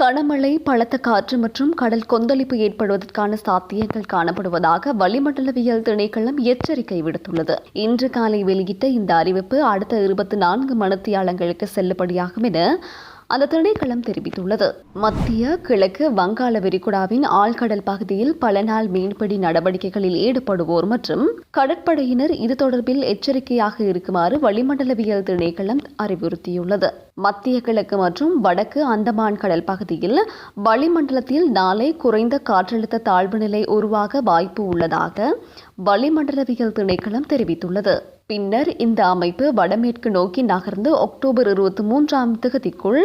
கனமழை பலத்த காற்று மற்றும் கடல் கொந்தளிப்பு ஏற்படுவதற்கான சாத்தியங்கள் காணப்படுவதாக வளிமண்டலவியல் திணைக்களம் எச்சரிக்கை விடுத்துள்ளது. இன்று காலை வெளியிட்ட இந்த அறிவிப்பு அடுத்த இருபத்தி நான்கு மணித்தியாலங்களுக்கு செல்லுபடியாகும் என அந்த திணைக்களம் தெரிவித்துள்ளது. மத்திய கிழக்கு வங்காள விரிகுடாவின் ஆழ்கடல் பகுதியில் பல நாள் மீன்பிடி நடவடிக்கைகளில் ஈடுபடுவோர் மற்றும் கடற்படையினர் இது தொடர்பில் எச்சரிக்கையாக இருக்குமாறு வளிமண்டலவியல் திணைக்களம் அறிவுறுத்தியுள்ளது. மத்திய கிழக்கு மற்றும் வடக்கு அந்தமான் கடல் பகுதியில் வளிமண்டலத்தில் நாளை குறைந்த காற்றழுத்த தாழ்வு நிலை உருவாக வாய்ப்பு உள்ளதாக வளிமண்டலவியல் திணைக்களம் தெரிவித்துள்ளது. பின்னர் இந்த அமைப்பு வடமேற்கு நோக்கி நகர்ந்து அக்டோபர் இருபத்தி மூன்றாம் திகதிக்குள்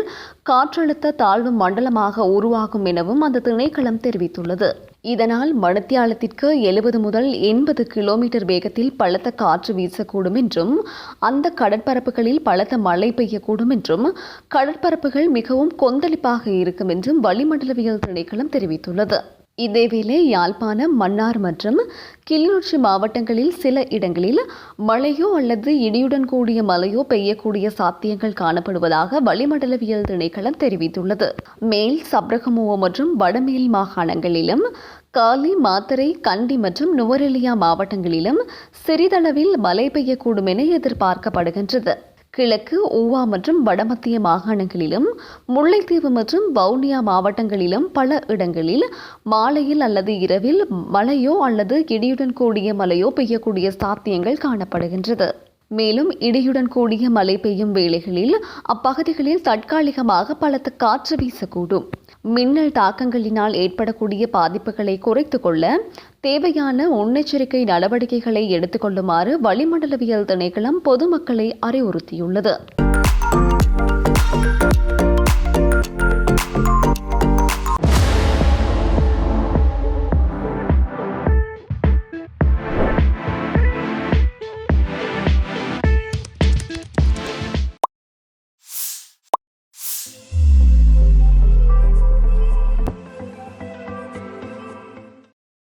காற்றழுத்த தாழ்வு மண்டலமாக உருவாகும் எனவும் அந்த திணைக்களம் தெரிவித்துள்ளது. இதனால் மணத்தியாலத்திற்கு எழுபது முதல் எண்பது கிலோமீட்டர் வேகத்தில் பலத்த காற்று வீசக்கூடும் என்றும் அந்த கடற்பரப்புகளில் பலத்த மழை பெய்யக்கூடும் என்றும் கடற்பரப்புகள் மிகவும் கொந்தளிப்பாக இருக்கும் என்றும் வளிமண்டலவியல் திணைக்களம் தெரிவித்துள்ளது. இதேவேளை யாழ்ப்பாணம் மன்னார் மற்றும் கிளிநொச்சி மாவட்டங்களில் சில இடங்களில் மழையோ அல்லது இடியுடன் கூடிய மழையோ பெய்யக்கூடிய சாத்தியங்கள் காணப்படுவதாக வளிமண்டலவியல் திணைக்களம் தெரிவித்துள்ளது. மேல் சப்ரகமுவ மற்றும் வடமேல் மாகாணங்களிலும் காலி மாத்தரை கண்டி மற்றும் நுவரெலியா மாவட்டங்களிலும் சிறிதளவில் மழை பெய்யக்கூடும் என எதிர்பார்க்கப்படுகின்றது. கிழக்கு ஊவா மற்றும் வடமத்திய மாகாணங்களிலும் முல்லைத்தீவு மற்றும் வவுனியா மாவட்டங்களிலும் பல இடங்களில் மாலையில் அல்லது இரவில் மழையோ அல்லது இடியுடன் கூடிய மழையோ பெய்யக்கூடிய சாத்தியங்கள் காணப்படுகின்றது. மேலும் இடியுடன் கூடிய மழை பெய்யும் வேளைகளில் அப்பகுதிகளில் தற்காலிகமாக பலத்த காற்று வீசக்கூடும். மின்னல் தாக்கங்களினால் ஏற்படக்கூடிய பாதிப்புகளை குறைத்துக் கொள்ள தேவையான முன்னெச்சரிக்கை நடவடிக்கைகளை எடுத்துக்கொள்ளுமாறு வளிமண்டலவியல் திணைக்களம் பொதுமக்களை அறிவுறுத்தியுள்ளது.